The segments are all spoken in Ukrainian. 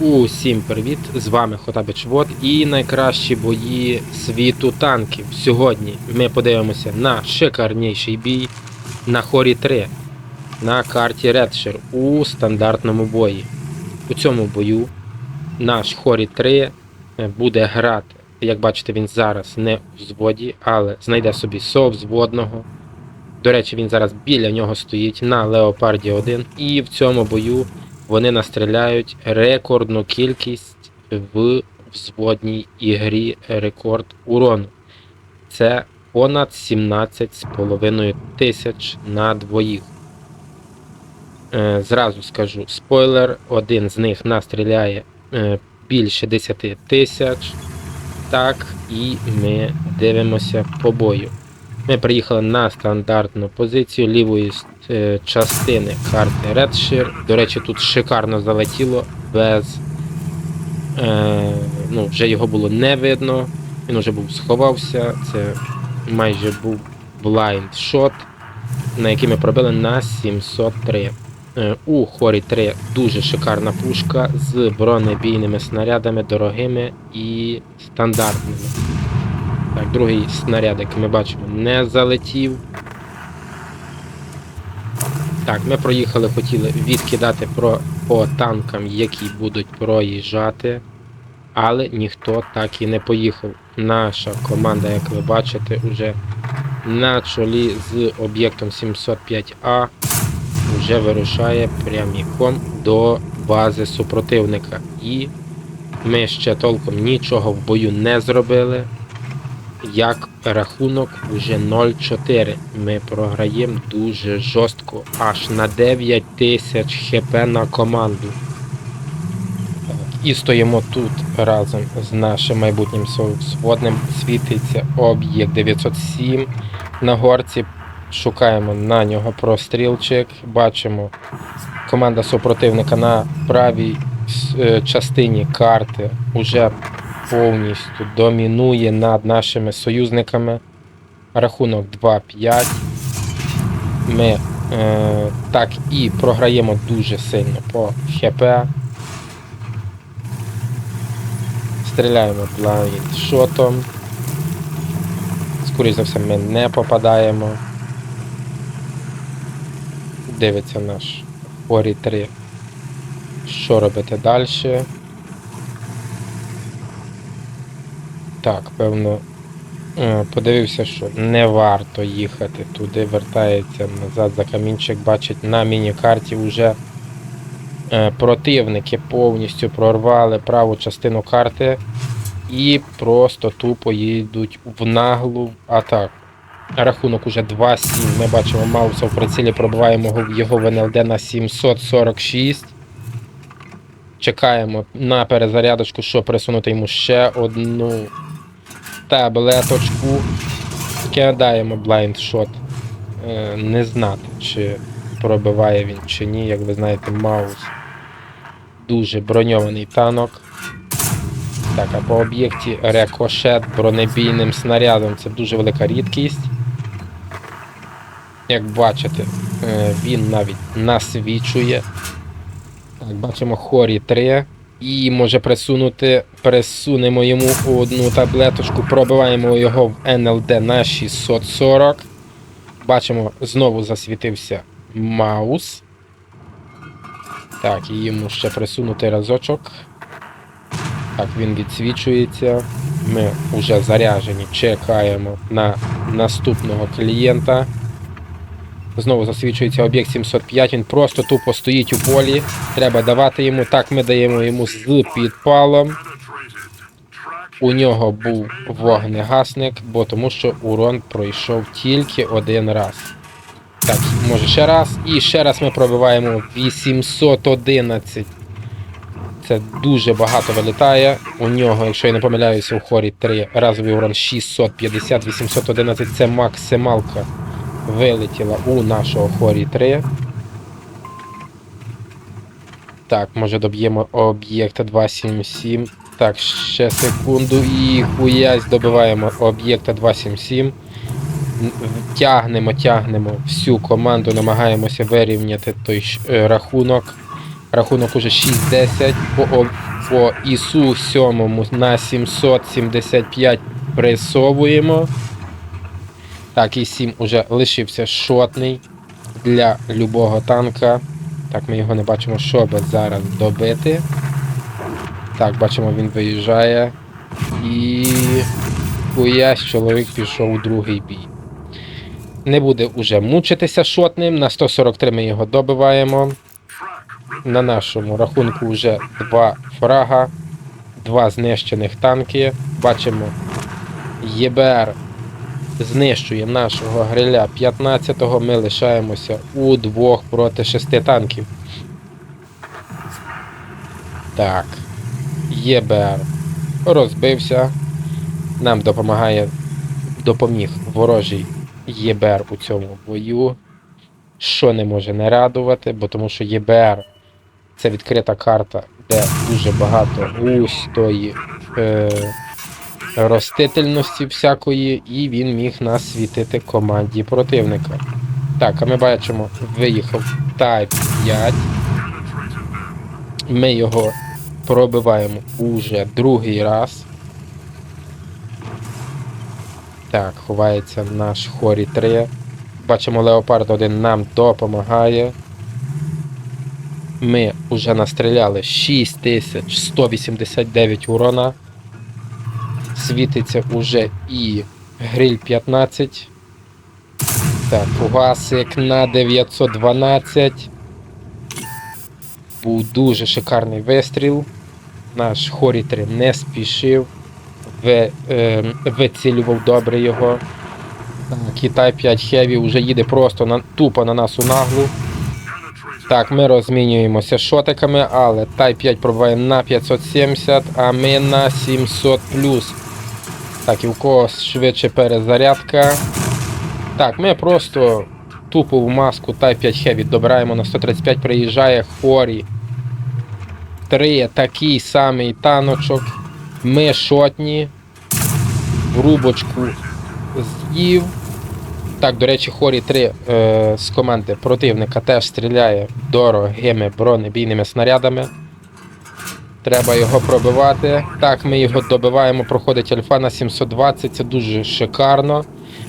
Усім привіт! З вами Хотабич Вод і найкращі бої світу танків. Сьогодні ми подивимося на шикарніший бій на Хорі 3 на карті Редшир у стандартному бої. У цьому бою наш Хорі 3 буде грати. Як бачите, він зараз не у взводі, але знайде собі совзводного. До речі, він зараз біля нього стоїть на Леопарді 1. І в цьому бою вони настріляють рекордну кількість в взводній ігрі рекорд урону. Це понад 17,5 тисяч на двоїх. Е, зразу скажу, спойлер, один з них настріляє е, більше 10 тисяч. Так, і ми дивимося по бою. Ми приїхали на стандартну позицію лівої е, частини карти Redshire. До речі, тут шикарно залетіло без. Е, ну, вже його було не видно. Він вже був сховався. Це майже був blind shot, на який ми пробили на 703. Е, у хорі 3 дуже шикарна пушка з бронебійними снарядами, дорогими і стандартними. Так, другий снаряд, як ми бачимо, не залетів. Так, ми проїхали, хотіли відкидати про, по танкам, які будуть проїжджати, але ніхто так і не поїхав. Наша команда, як ви бачите, вже на чолі з об'єктом 705А вже вирушає пряміком до бази супротивника. І ми ще толком нічого в бою не зробили як рахунок уже 0-4. Ми програємо дуже жорстко, аж на 9 тисяч хп на команду. І стоїмо тут разом з нашим майбутнім сводним. Світиться об'єкт 907 на горці. Шукаємо на нього прострілчик. Бачимо команда супротивника на правій е, частині карти уже повністю домінує над нашими союзниками. Рахунок 2-5. Ми е, так і програємо дуже сильно по ХП. Стріляємо блайндшотом. Скоріше за все, ми не попадаємо. Дивиться наш Орі 3. Що робити далі? Так, певно, е, подивився, що не варто їхати туди, вертається назад за камінчик, бачить на міні-карті вже е, противники повністю прорвали праву частину карти і просто тупо їдуть в наглу атаку. Рахунок уже 2-7. Ми бачимо Мауса в прицілі, пробиваємо його в НЛД на 746. Чекаємо на перезарядочку, щоб присунути йому ще одну таблеточку. Кидаємо блайндшот. Не знати, чи пробиває він чи ні. Як ви знаєте, Маус дуже броньований танок. Так, а по об'єкті рекошет бронебійним снарядом це дуже велика рідкість. Як бачите, е, він навіть насвічує. Так, бачимо хорі 3. І може присунути, присунемо йому одну таблеточку, пробиваємо його в НЛД на 640. Бачимо, знову засвітився маус. Так, і йому ще присунути разочок. Так, він відсвічується. Ми вже заряжені, чекаємо на наступного клієнта. Знову засвічується об'єкт 705, він просто тупо стоїть у полі. Треба давати йому. Так, ми даємо йому з підпалом. У нього був вогнегасник, бо тому що урон пройшов тільки один раз. Так, може ще раз. І ще раз ми пробиваємо 811. Це дуже багато вилітає. У нього, якщо я не помиляюся, у хорі 3 разовий урон 650, 811 це максималка вилетіла у нашого хорі 3. Так, може доб'ємо об'єкта 277. Так, ще секунду і хуясь добиваємо об'єкта 277. Тягнемо, тягнемо всю команду, намагаємося вирівняти той е, рахунок. Рахунок уже 6-10 по по ІСУ 7 на 775 пресовуємо. Так, і 7 уже лишився шотний для любого танка. Так, ми його не бачимо, щоб зараз добити. Так, бачимо, він виїжджає. І хуясь, чоловік пішов у другий бій. Не буде уже мучитися шотним. На 143 ми його добиваємо. На нашому рахунку вже два фрага, два знищених танки. Бачимо, ЄБР знищує нашого гриля 15-го. Ми лишаємося у двох проти шести танків. Так. ЄБР розбився. Нам допомагає, допоміг ворожий ЄБР у цьому бою. Що не може не радувати, бо тому що ЄБР це відкрита карта, де дуже багато густої е, ростительності всякої, і він міг нас світити команді противника. Так, а ми бачимо, виїхав Type 5. Ми його пробиваємо уже другий раз. Так, ховається наш Хорі 3. Бачимо, Леопард 1 нам допомагає. Ми вже настріляли 6189 урона. Світиться уже і гриль 15. Так, фугасик на 912. Був дуже шикарний вистріл. Наш Хорі 3 не спішив. Ви, е, вицілював добре його. Китай 5 Heavy вже їде просто на, тупо на нас у наглу. Так, ми розмінюємося шотиками, але Тай 5 пробиває на 570, а ми на 700 Так, і в когось швидше перезарядка. Так, ми просто тупо в маску Тай 5 Heavy добираємо на 135, приїжджає Хорі. Три такий самий таночок. Ми шотні. Рубочку з'їв. Так, до речі, Хорі 3 е, з команди противника теж стріляє дорогими бронебійними снарядами. Треба його пробивати. Так, ми його добиваємо, проходить альфа на 720, це дуже шикарно.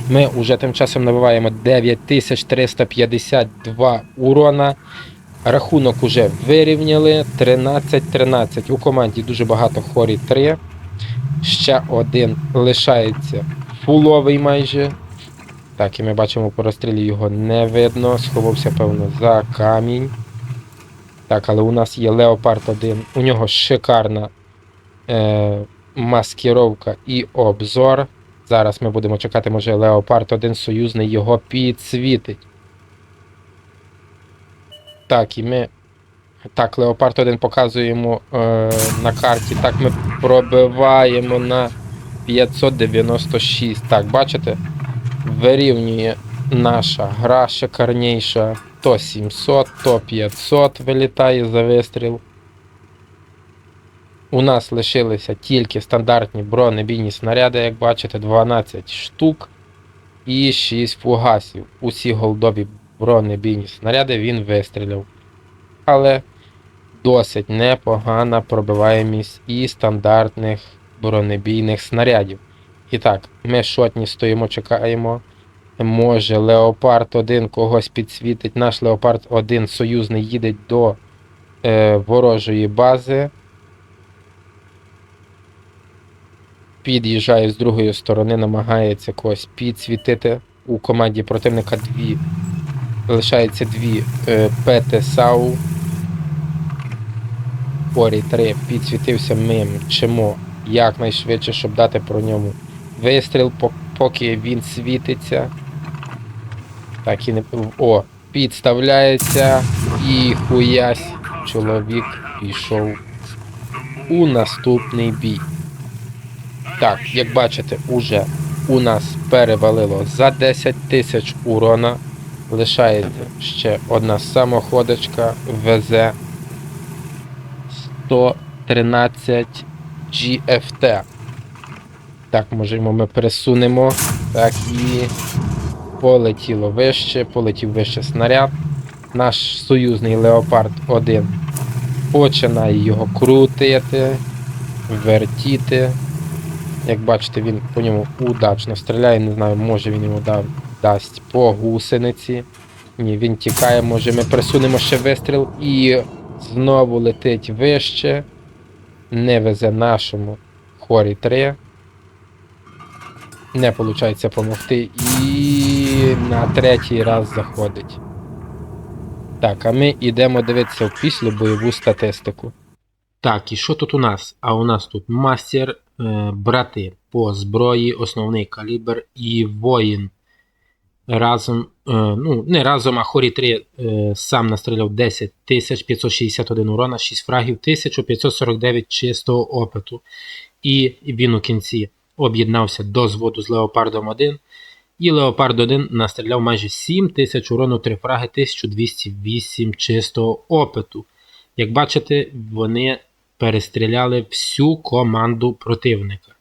Ми вже тим часом набиваємо 9352 урона. Рахунок уже вирівняли 13-13. У команді дуже багато хорі 3. Ще один лишається фуловий майже. Так, і ми бачимо по розстрілі його не видно. Сховався, певно, за камінь. Так, але у нас є Леопард 1. У нього шикарна е, маскировка і обзор. Зараз ми будемо чекати, може Леопард 1 союзний його підсвітить. Так, і ми. Так, Леопард 1 показуємо е, на карті. Так, ми пробиваємо на 596. Так, бачите? Вирівнює наша гра шикарніша. То 700, то 500 вилітає за вистріл. У нас лишилися тільки стандартні бронебійні снаряди, як бачите, 12 штук і 6 фугасів. Усі голдові бронебійні снаряди він вистріляв. Але досить непогана пробиваємість і стандартних бронебійних снарядів. І так, ми шотні стоїмо, чекаємо. Може Леопард 1 когось підсвітить. Наш Леопард 1 союзний їде до е, ворожої бази. Під'їжджає з другої сторони, намагається когось підсвітити. У команді противника дві. Лишається дві е, ПТ-САУ. Порі 3 підсвітився ми мчимо якнайшвидше, щоб дати про ньому вистріл, поки він світиться. Так і не. О, підставляється і хуясь. Чоловік пішов у наступний бій. Так, як бачите, уже у нас перевалило за 10 тисяч урона. Лишається ще одна самоходочка ВЗ 113 GFT. Так, можемо ми пересунемо. Так і полетіло вище, полетів вище снаряд. Наш союзний Леопард 1 починає його крутити, вертіти. Як бачите, він по ньому удачно стріляє, не знаю, може він йому дав, дасть по гусениці. Ні, він тікає, може ми присунемо ще вистріл і знову летить вище. Не везе нашому хорі 3. Не виходить допомогти. І на третій раз заходить. Так, а ми йдемо дивитися в післю бойову статистику. Так, і що тут у нас? А у нас тут мастер, е, брати по зброї, основний калібр і воїн. Разом, е, ну, не разом, а хорі 3 е, сам настріляв 10 561 урона, 6 фрагів, 1549 чистого опиту. І він у кінці об'єднався до зводу з Леопардом 1. І Леопард 1 настріляв майже 7 тисяч урону, 3 фраги, 1208 чистого опиту. Як бачите, вони перестріляли всю команду противника.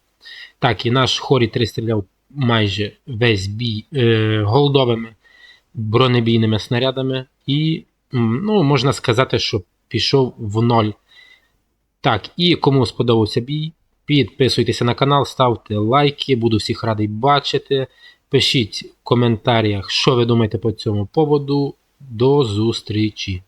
Так, і наш Хорі 3 стріляв майже весь бій е, голдовими бронебійними снарядами, і, ну, можна сказати, що пішов в ноль. Так, і кому сподобався бій, підписуйтеся на канал, ставте лайки, буду всіх радий бачити. Пишіть в коментарях, що ви думаєте по цьому поводу. До зустрічі!